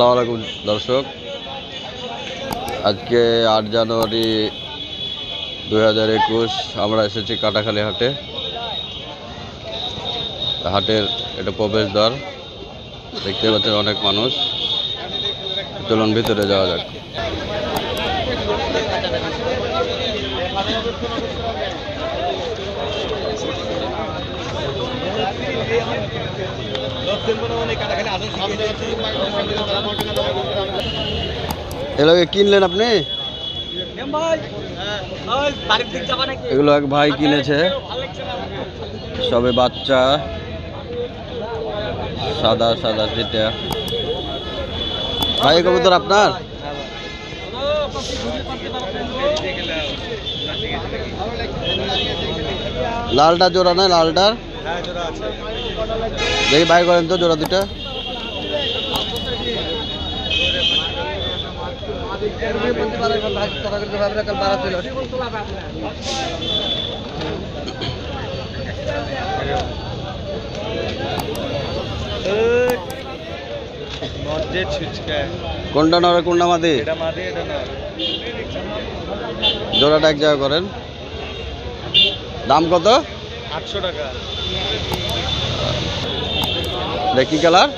আসসালামু আলাইকুম, দর্শক। আজকে আট জানুয়ারি দুই হাজার একুশ, আমরা এসেছি কাটাখালী হাটে। হাটের এটা প্রবেশদ্বার। দেখতে পাচ্ছেন অনেক মানুষ। চলুন ভিতরে যাওয়া যাক। এগুলোকে কিনলেন আপনি? এগুলো এক ভাই কিনেছে। সবে বাচ্চা। সাদা সাদা যেটা ভাই কবুতর আপনার? লালটা জোড়া না লালটার? দেখি বাই করেন তো জোড়া দুটা কোনটা নরে কোনটা মাদি? জোড়াটা এক জায়গা করেন। দাম কত? আটশো টাকা। এটা কি কালার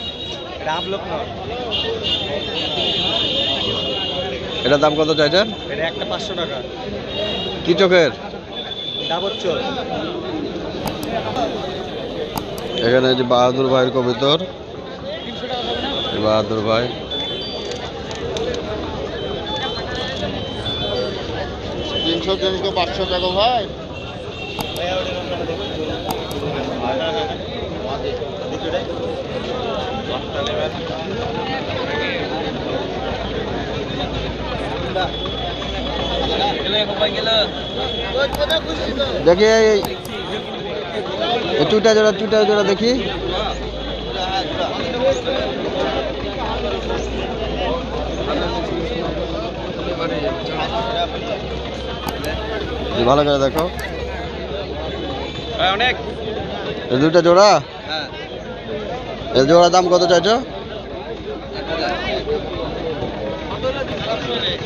এটা দাম কত চাইছেন? এটা একটা পাঁচশো টাকা। কি চোখের? ডাবর এখানে যে বাহাদুর ভাইয়ের কবিতর। বাহাদুর ভাই। তিনশো তিনশো পাঁচশো টাকা ভাই। দেখি এই চুটা জোড়া চুটা জোড়া দেখি ভালো করে দেখো অনেক দুটা জোড়া এই জোড়া দাম কত চাইছো?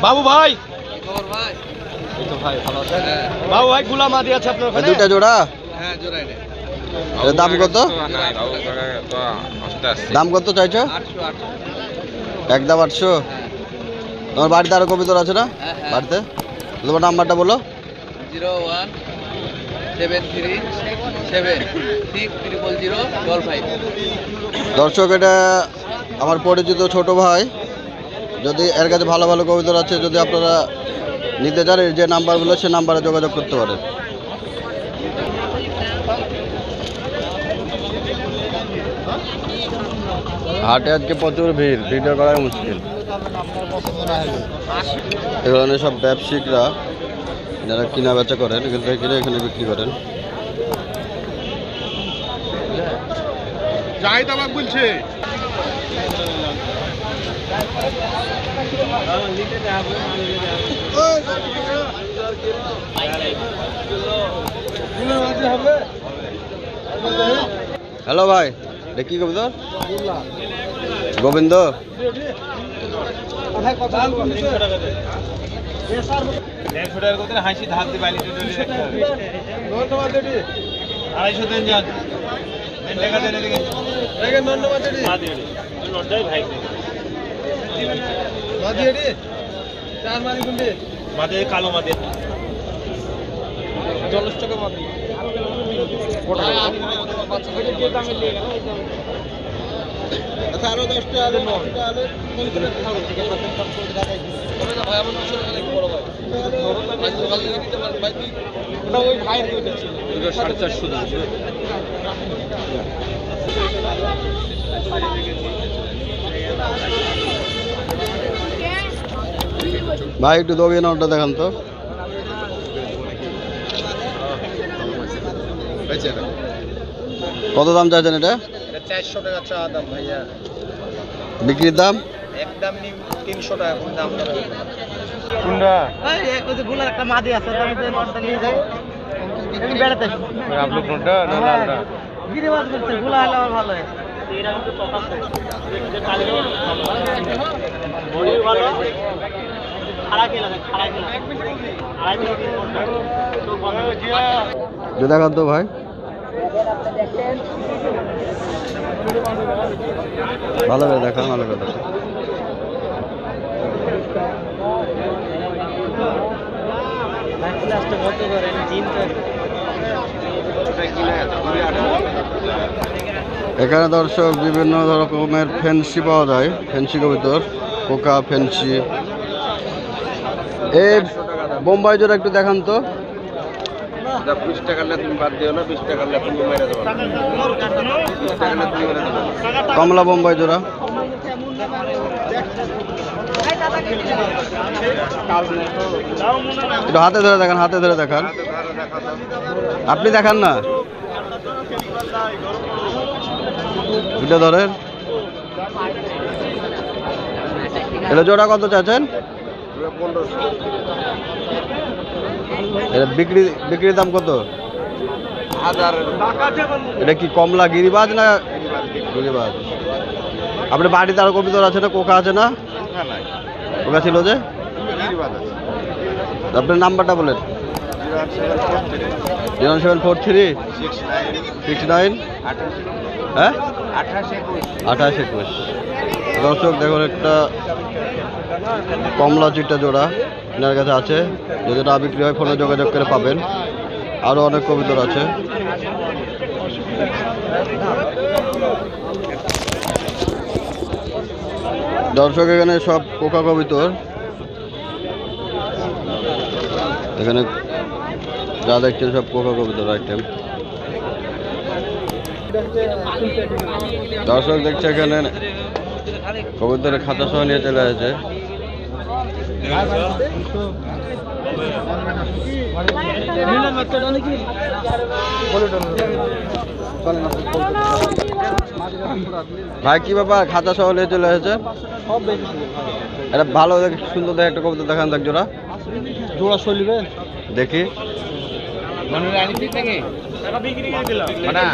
বাবু ভাই বাবু ভাই গুলা মাদি আছে আপনার ওখানে? দুটা জোড়া? এর দাম কত? দাম কত চাইছো? একদম আটশো। তোমার বাড়িতে আরও কবিতর আছে না? বাড়িতে? তোমার নাম্বারটা বলো। Zero one seven three seven triple zero দর্শক এটা আমার পরিচিত ছোট ভাই। যদি এর কাছে ভালো ভালো কবিতর আছে যদি আপনারা নিতে এর যে নাম্বারগুলো, সে নাম্বারে যোগাযোগ করতে পারেন হাটে আজকে প্রচুর ভিড়, ভিডিও করাই মুশকিল। এ ধরনের সব ব্যবসায়িকরা, যারা কিনা বেচা করেন এখান থেকে কিনে এখানে বিক্রি করেন। বলছে। হ্যালো ভাই কি গোবিন্দ দেড়শো হাসি ধার আড়াইশো দেন মাদি কালো মাদি আচ্ছা আরও দশটা আলু নটা আলু ওটা ওই ভাইয়ের সাড়ে চারশো ভাই একটু দবিয়ে দেখান তো। কত দাম চাইছেন এটা? এটা চারশো টাকা চা দাম ভাইয়া। বিক্রির দাম? একদম তিনশো টাকা দাম? কোনটা একটা মাদি আছে আমি তো নটটা নিয়ে যাই। বেড়াতে আপনি কোনটা না লালটা গিরিবাজ করছে গুলা হলে আমার ভালো হয়। যে দেখান তো ভাই? ভালো করে দেখান ভালো করে দেখান এখানে দর্শক বিভিন্ন রকমের ফেন্সি পাওয়া যায়, ফেন্সি কবিতর কোকা ফেন্সি। এই বোম্বাই জোড়া একটু দেখান তো। বিশ টাকার তুমি বাদ দিও না বিশ টাকার তুমি মেরে দেবো। বিশ টাকার তুমি মেরে দেবো। কমলা বোম্বাই জোড়া। একটু হাতে ধরে দেখান হাতে ধরে দেখান। আপনি দেখান না? দুটো ধরেন। এটা জোড়া কত চাচ্ছেন পনেরোশো। এটা বিক্রি বিক্রির দাম কত? এটা কি কমলা গিরিবাজ না গিরিবাজ? আপনার বাড়িতে আরও কবিতর আছে না? কোকা আছে না? কোকা ছিল যে? আপনার নাম্বারটা বলেন। Zero seven four three. Six nine. হ্যাঁ? আঠাশ একুশ। আঠাশ একুশ। দর্শক, দেখুন একটা কমলা চিটটা জোড়া এনার কাছে আছে। যদি না বিক্রি হয়, ফোনে যোগাযোগ করে পাবেন। আরও অনেক কবিতর আছে। দর্শক, এখানে সব পোকা কবিতর। এখানে যা দেখছেন, সব পোকা কবিতর আইটেম দর্শক, দেখছে এখানে কবুতরের খাতা সহ নিয়ে চলে আসছে ভাই কি ব্যাপার? খাতা সহ নিয়ে চলে এসেছে এটা ভালো দেখে সুন্দর দেখে একটা কবিতা দেখান দেখ জোড়া। জোড়া চলবে। দেখি। একটু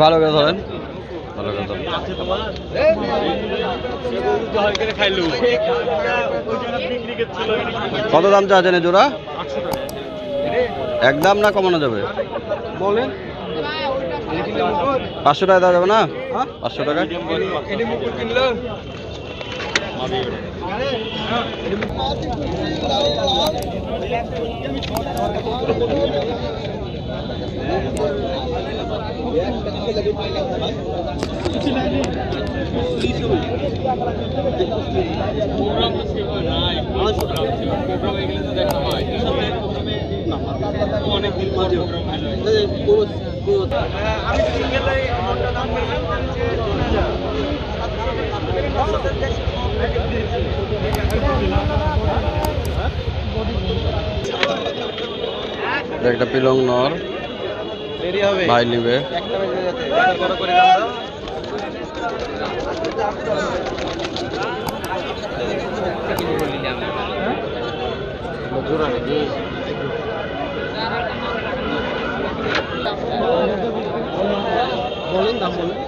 ভালো করে ধরেন ভালো করে ধরেন কত দাম চাচ্ছেন জোড়া? একদম না কমানো যাবে? বলেন। পাঁচশো টাকা দেওয়া যাবে না? পাঁচশো টাকা? ভাই নিবে একটা বেজে যাচ্ছে বড় করে গান দাও। বলেন দাম বলেন।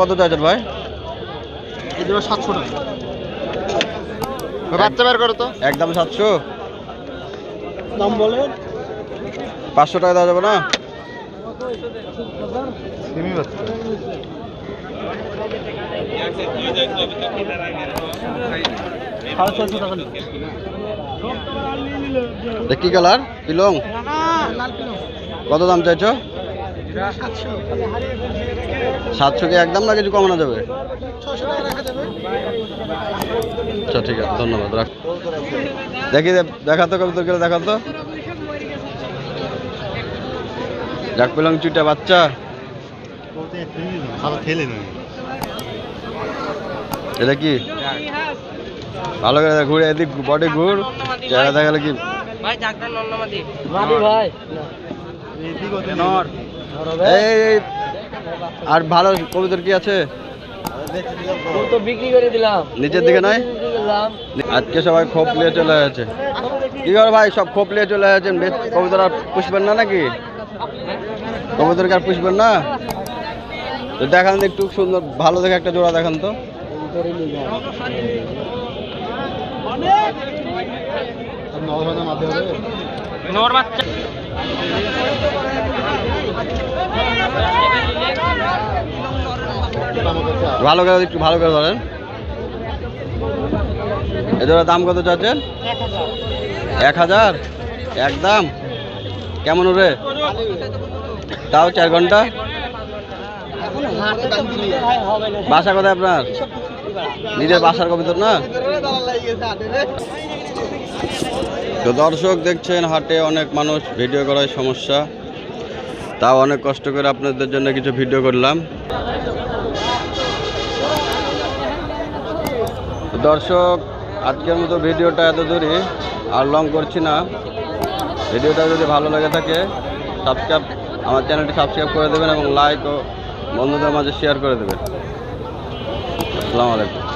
কত চাইছেন ভাই? সাতশো টাকা। বাচ্চা বের করো তো। একদম সাতশো। দাম পাঁচশো টাকা দেওয়া যাবে না? কি কালার? পিলং? কত দাম চাইছো? সাতশো কি একদম না কিছু কমানো যাবে? আচ্ছা ঠিক আছে, ধন্যবাদ, রাখ। দেখি দেখাতো কবিতর গেলে দেখাতো যাক, পিলং চুইটা বাচ্চা। নয় এটা কি? ভালো করে ঘুরে এদিক বডি ঘুর। চেহারা দেখালে কি মাদি ভাই। এই আর ভালো কবিতার কি আছে? তো বিক্রি করে দিলাম। নিচের দিকে নয়? করলাম আজকে সবাই খোপ নিয়ে চলে যাচ্ছে কি করে ভাই সব খোপ নিয়ে চলে যাচ্ছেন কবিতার আর পুষবেন না নাকি? কবিতার আর পুষবেন না? তো দেখান একটু সুন্দর ভালো দেখে একটা জোড়া দেখান তো। নর বাচ্চা ভালো করে একটু ভালো করে ধরেন। এ জোড়া দাম কত চাচ্ছেন? এক হাজার। এক দাম? কেমন ওরে? তাও চার ঘণ্টা? বাসা কোথায় আপনার? নিজের বাসার কবিতর না? তো দর্শক দেখছেন, হাটে অনেক মানুষ ভিডিও করার সমস্যা। তাও অনেক কষ্ট করে আপনাদের জন্য কিছু ভিডিও করলাম। দর্শক, আজকের মতো ভিডিওটা এত দূরই আর লং করছি না। ভিডিওটা যদি ভালো লাগে থাকে সাবস্ক্রাইব আমার চ্যানেলটি সাবস্ক্রাইব করে দেবেন এবং লাইক ও বন্ধুদের মাঝে শেয়ার করে দেবেন। আসসালামু আলাইকুম।